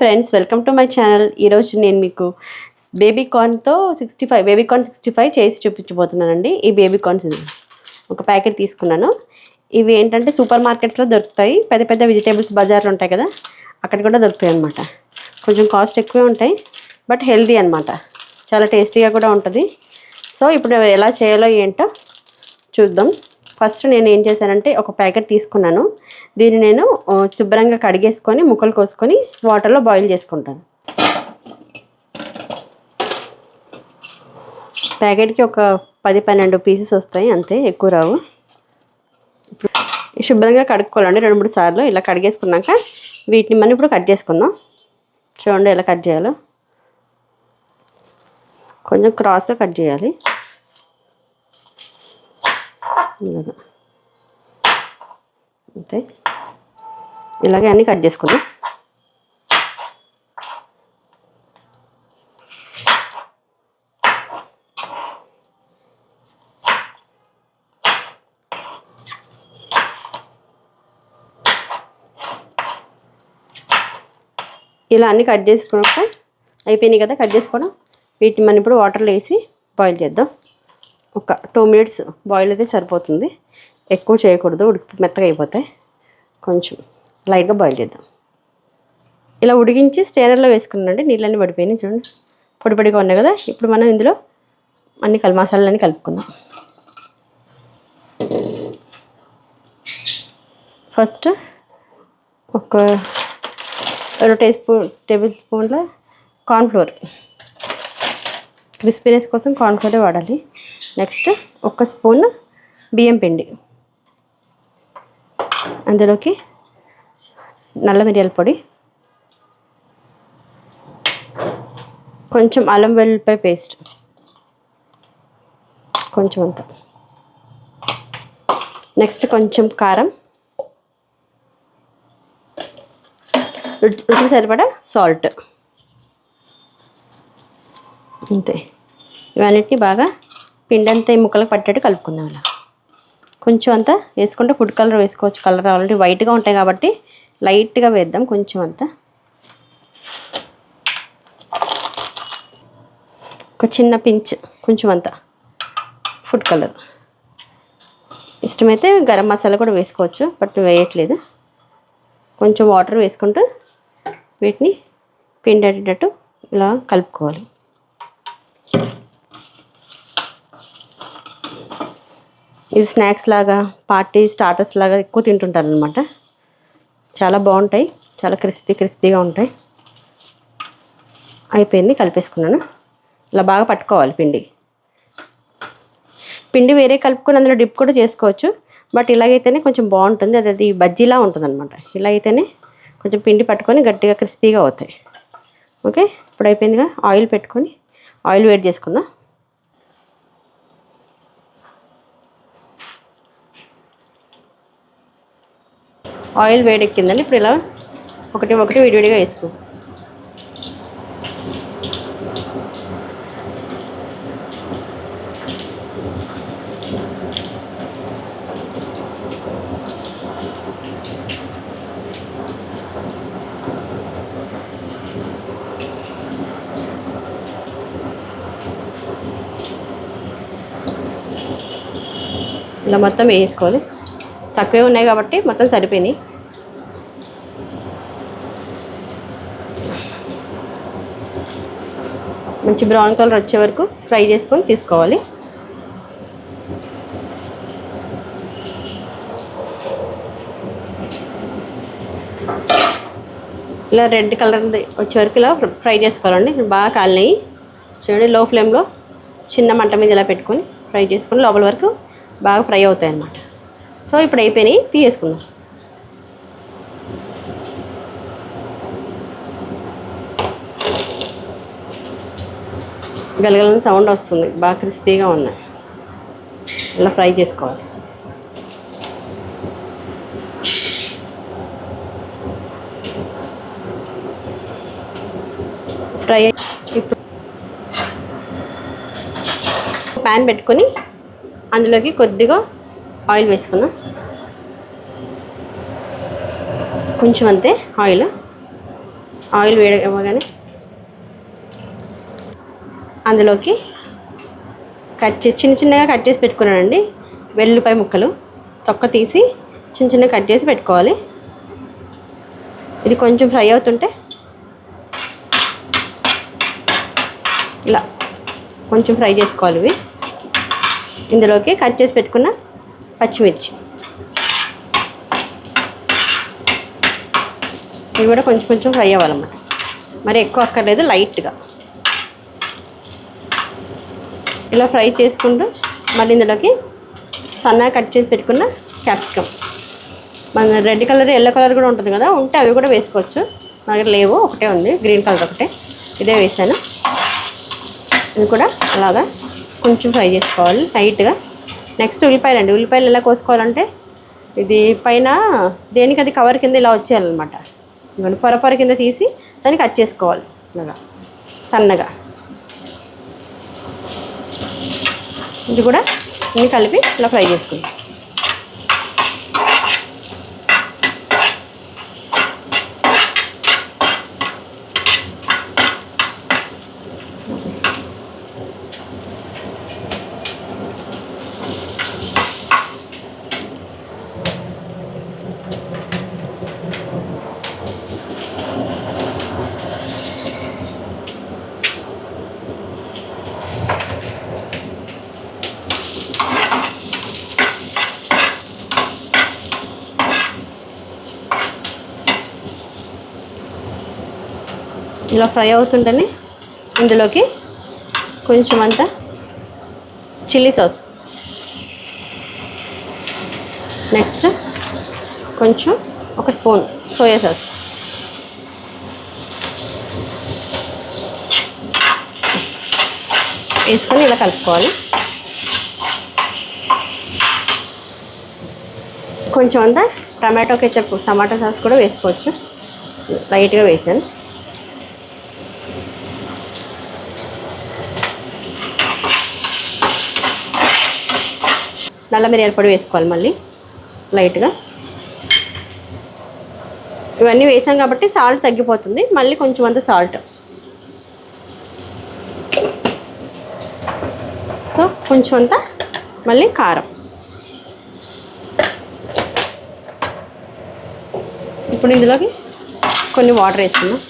Friends welcome to my channel ఈరోజు నేను మీకు baby కార్న్తో sixty five baby corn sixty five చేసి చూపించబోతున్నానండి. ఈ బేబీ కార్న్స్ ఒక ప్యాకెట్ తీసుకున్నాను. ఇవి ఏంటంటే సూపర్ మార్కెట్స్లో దొరుకుతాయి. పెద్ద పెద్ద వెజిటేబుల్స్ బజార్లు ఉంటాయి కదా అక్కడ కూడా దొరుకుతాయి అనమాట కొంచెం కాస్ట్ ఎక్కువే ఉంటాయి బట్ హెల్దీ అనమాట చాలా టేస్టీగా కూడా ఉంటుంది. సో ఇప్పుడు ఎలా చేయాలో ఏంటో చూద్దాం. ఫస్ట్ నేను ఏం చేశానంటే ఒక ప్యాకెట్ తీసుకున్నాను. దీన్ని నేను శుభ్రంగా కడిగేసుకొని ముక్కలు కోసుకొని వాటర్లో బాయిల్ చేసుకుంటాను. ప్యాకెట్కి ఒక పది పన్నెండు పీసెస్ వస్తాయి అంతే ఎక్కువ రావు. శుభ్రంగా కడుక్కోవాలండి రెండు మూడు సార్లు. ఇలా కడిగేసుకున్నాక వీటిని మనం ఇప్పుడు కట్ చేసుకుందాం. చూడండి ఎలా కట్ చేయాలో. కొంచెం క్రాస్గా కట్ చేయాలి. అంతే. ఇలాగే అన్నీ కట్ చేసుకుందాం. ఇలా అన్నీ కట్ చేసుకున్నాక అయిపోయినాయి కదా కట్ చేసుకోవడం. వీటిని మనం ఇప్పుడు వాటర్లో వేసి బాయిల్ చేద్దాం. ఒక టూ మినిట్స్ బాయిల్ అయితే సరిపోతుంది. ఎక్కువ చేయకూడదు ఉడికి మెత్తగా అయిపోతాయి. కొంచెం లైట్గా బాయిల్ చేద్దాం. ఇలా ఉడికించి స్టేనర్లో వేసుకున్నాండి నీళ్ళన్నీ పడిపోయినాయి చూడండి. పొడి పొడిగా ఉన్నాయి కదా. ఇప్పుడు మనం ఇందులో అన్ని కల్ మసాలాలన్నీ కలుపుకుందాం. ఫస్ట్ ఒక రెండు టీ స్పూన్ టేబుల్ స్పూన్ల కార్న్ఫ్లోర్ క్రిస్పీనెస్ కోసం కార్న్ఫ్లోరే వాడాలి. నెక్స్ట్ ఒక స్పూన్ బియ్యం పిండి. అందులోకి నల్ల మిరియాల పొడి. కొంచెం అల్లం వెల్లుల్లిపాయ పేస్ట్. కొంచెం అంత. నెక్స్ట్ కొంచెం కారం. రుచి రుచికి సరిపడా సాల్ట్. అంతే. ఇవన్నిటిని బాగా పిండంతా ఈ ముక్కలకు పట్టేట్టు కలుపుకుందాం ఇలా. కొంచెం అంతా వేసుకుంటే ఫుడ్ కలర్ వేసుకోవచ్చు. కలర్ ఆల్రెడీ వైట్గా ఉంటాయి కాబట్టి లైట్గా వేద్దాం కొంచెం అంతా. ఒక చిన్న పించ్ కొంచెం అంతా. Food colour. ఇష్టమైతే గరం మసాలా కూడా వేసుకోవచ్చు బట్ వేయట్లేదు. కొంచెం వాటర్ వేసుకుంటూ వీటిని పిండి అట్టేటట్టు ఇలా కలుపుకోవాలి. ఇది స్నాక్స్ లాగా పార్టీ స్టార్టర్స్ లాగా ఎక్కువ తింటుంటారు అనమాట చాలా బాగుంటాయి. చాలా క్రిస్పీ క్రిస్పీగా ఉంటాయి. అయిపోయింది కలిపేసుకున్నాను. ఇలా బాగా పట్టుకోవాలి పిండి. పిండి వేరే కలుపుకొని అందులో డిప్ కూడా చేసుకోవచ్చు. బట్ ఇలాగైతేనే కొంచెం బాగుంటుంది. అది అది బజ్జీలా ఉంటుంది అనమాట ఇలా అయితేనే కొంచెం పిండి పట్టుకొని గట్టిగా క్రిస్పీగా అవుతాయి. ఓకే? ఇప్పుడు అయిపోయిందిగా. ఆయిల్ పెట్టుకొని ఆయిల్ వేడి చేసుకుందాం. ఆయిల్ వేడెక్కిందండి. ఇప్పుడు ఇలా ఒకటి ఒకటి విడివిడిగా వేసుకో. ఇలా మొత్తం వేసుకోవాలి. తక్కువే ఉన్నాయి కాబట్టి మొత్తం సరిపోయినాయి. మంచి బ్రౌన్ కలర్ వచ్చే వరకు ఫ్రై చేసుకొని తీసుకోవాలి. ఇలా రెడ్ కలర్ వచ్చే వరకు ఇలా ఫ్రై చేసుకోవాలండి. బాగా కాలినాయి. చూడండి లో ఫ్లేమ్లో చిన్న మంట మీద ఇలా పెట్టుకొని ఫ్రై చేసుకొని లోపల వరకు బాగా ఫ్రై అవుతాయి అన్నమాట సో ఇప్పుడు అయిపోయినాయి. తీసేసుకుందాం. గలగలని సౌండ్ వస్తుంది. బాగా క్రిస్పీగా ఉన్నాయి. ఇలా ఫ్రై చేసుకోవాలి. ఫ్రై ఇప్పుడు ప్యాన్ పెట్టుకొని అందులోకి కొద్దిగా ఆయిల్ వేసుకున్నాం కొంచెం అంతే ఆయిల్. ఆయిల్ వేడి ఇవ్వగానే అందులోకి కట్ చేసి చిన్న చిన్నగా కట్ చేసి పెట్టుకున్నానండి. వెల్లుల్లిపాయ ముక్కలు తొక్క తీసి చిన్న చిన్నగా కట్ చేసి పెట్టుకోవాలి. ఇది కొంచెం ఫ్రై అవుతుంటే ఇలా కొంచెం ఫ్రై చేసుకోవాలి ఇవి. ఇందులోకి కట్ చేసి పెట్టుకున్న పచ్చిమిర్చి. ఇవి కూడా కొంచెం కొంచెం ఫ్రై అవ్వాలన్నమాట. మరి ఎక్కువ అక్కర్లేదు లైట్గా. ఇలా ఫ్రై చేసుకుంటూ మళ్ళీ ఇందులోకి సన్నగా కట్ చేసి పెట్టుకున్న క్యాప్సికమ్. మన రెడ్ కలర్ ఎల్లో కలర్ కూడా ఉంటుంది కదా ఉంటే అవి కూడా వేసుకోవచ్చు. నా దగ్గర లేవు ఒకటే ఉంది గ్రీన్ కలర్ ఒకటే. ఇదే వేసాను. ఇది కూడా అలాగా కొంచెం ఫ్రై చేసుకోవాలి టైట్గా. నెక్స్ట్ ఉల్లిపాయలు అండి. ఉల్లిపాయలు ఎలా కోసుకోవాలంటే ఇది పైన దేనికి అది కవర్ కింద ఇలా వచ్చేయాలన్నమాట. ఇదిగోండి పొర పొర కింద తీసి దాన్ని కట్ చేసుకోవాలి. ఇలాగా సన్నగా. ఇది కూడా ఇన్ని కలిపి ఇలా ఫ్రై చేసుకుందాం ఇలా ఫ్రై అవుతుంటేనే ఇందులోకి కొంచెం అంత చిల్లీ సాస్. నెక్స్ట్ కొంచెం ఒక స్పూన్ సోయా సాస్. వేసుకొని ఇలా కలుపుకోవాలి. కొంచెం అంతా టమాటో కెచప్ టమాటో సాస్ కూడా వేసుకోవచ్చు. లైట్గా వేసాను. నల్ల మిరియాల పొడి వేసుకోవాలి మళ్ళీ లైట్గా. ఇవన్నీ వేసాం కాబట్టి సాల్ట్ తగ్గిపోతుంది. మళ్ళీ కొంచెం అంత సాల్ట్. సో కొంచెం అంత మళ్ళీ కారం. ఇప్పుడు ఇందులోకి కొన్ని వాటర్ వేసుకున్నాం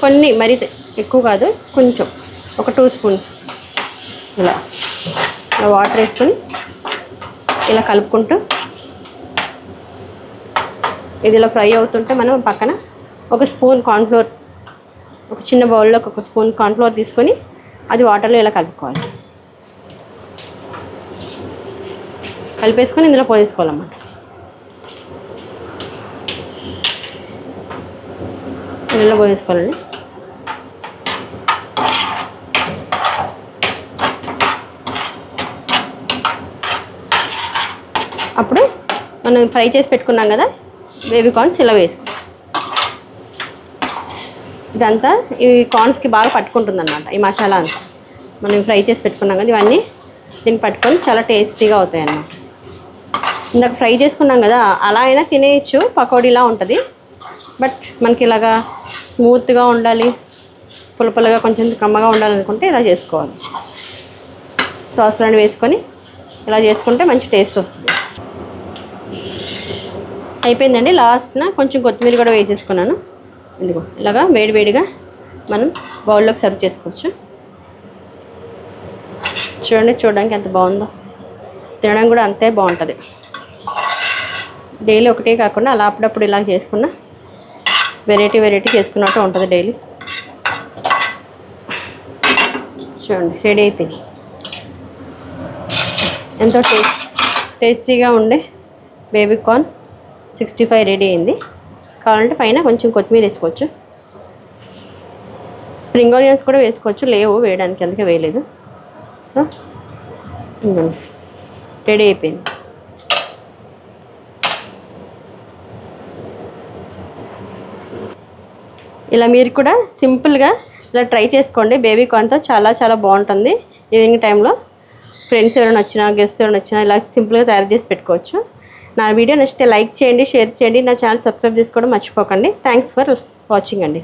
కొన్ని మరీ ఎక్కువ కాదు కొంచెం. ఒక టూ స్పూన్స్. ఇలా. ఇలా వాటర్ వేసుకొని ఇలా కలుపుకుంటూ ఇది ఇలా ఫ్రై అవుతుంటే మనం పక్కన ఒక స్పూన్ కార్న్ఫ్లోర్ ఒక చిన్న బౌల్లోకి ఒక స్పూన్ కార్న్ఫ్లోర్ తీసుకొని అది వాటర్లో ఇలా కలుపుకోవాలి. కలిపేసుకొని ఇందులో పోసేసుకోవాలన్నమాట ఇందులో పోసేసుకోవాలండి అప్పుడు మనం ఫ్రై చేసి పెట్టుకున్నాం కదా బేబీ కార్న్స్ ఇలా వేసుకో. ఇదంతా ఈ కార్న్స్కి బాగా పట్టుకుంటుంది అనమాట ఈ మసాలా అంతా. మనం ఫ్రై చేసి పెట్టుకున్నాం కదా ఇవన్నీ దీన్ని పట్టుకొని చాలా టేస్టీగా అవుతాయి అన్నమాట ఇందాక ఫ్రై చేసుకున్నాం కదా అలా అయినా తినేయచ్చు పకోడీలా ఉంటుంది. బట్ మనకి ఇలాగా స్మూత్గా ఉండాలి పుల్ల కొంచెం కమ్మగా ఉండాలనుకుంటే ఇలా చేసుకోవాలి. సాస్లను వేసుకొని ఇలా చేసుకుంటే మంచి టేస్ట్ వస్తుంది. అయిపోయిందండి. లాస్ట్న కొంచెం కొత్తిమీర కూడా వేసేసుకున్నాను. ఇదిగో ఇలాగా వేడివేడిగా మనం బౌల్లోకి సర్వ్ చేసుకోవచ్చు. చూడండి చూడడానికి ఎంత బాగుందో. తినడం కూడా అంతే బాగుంటుంది. డైలీ ఒకటే కాకుండా అలా అప్పుడప్పుడు ఇలా చేసుకున్నా వెరైటీ వెరైటీ చేసుకున్నట్టు ఉంటుంది డైలీ. చూడండి రెడీ అయిపోయింది. ఎంతో టేస్ట్ టేస్టీగా ఉండే baby corn. Sixty five ready అయింది. కావాలంటే పైన కొంచెం కొత్తిమీర వేసుకోవచ్చు. స్ప్రింగ్ ఆనియన్స్ కూడా వేసుకోవచ్చు. లేవు వేయడానికి అందుకే వేయలేదు. సో రెడీ అయిపోయింది. ఇలా మీరు కూడా సింపుల్గా ఇలా ట్రై చేసుకోండి. బేబీ కార్న్తో చాలా చాలా బాగుంటుంది ఈవినింగ్ టైంలో. ఫ్రెండ్స్ ఎవరైనా వచ్చినా గెస్ట్ ఎవరైనా వచ్చినా ఇలా సింపుల్గా తయారు చేసి పెట్టుకోవచ్చు. నా వీడియో నచ్చితే లైక్ చేయండి షేర్ చేయండి నా ఛానల్ సబ్స్క్రైబ్ చేసుకోవడం మర్చిపోకండి. థ్యాంక్స్ ఫర్ వాచింగ్ అండి.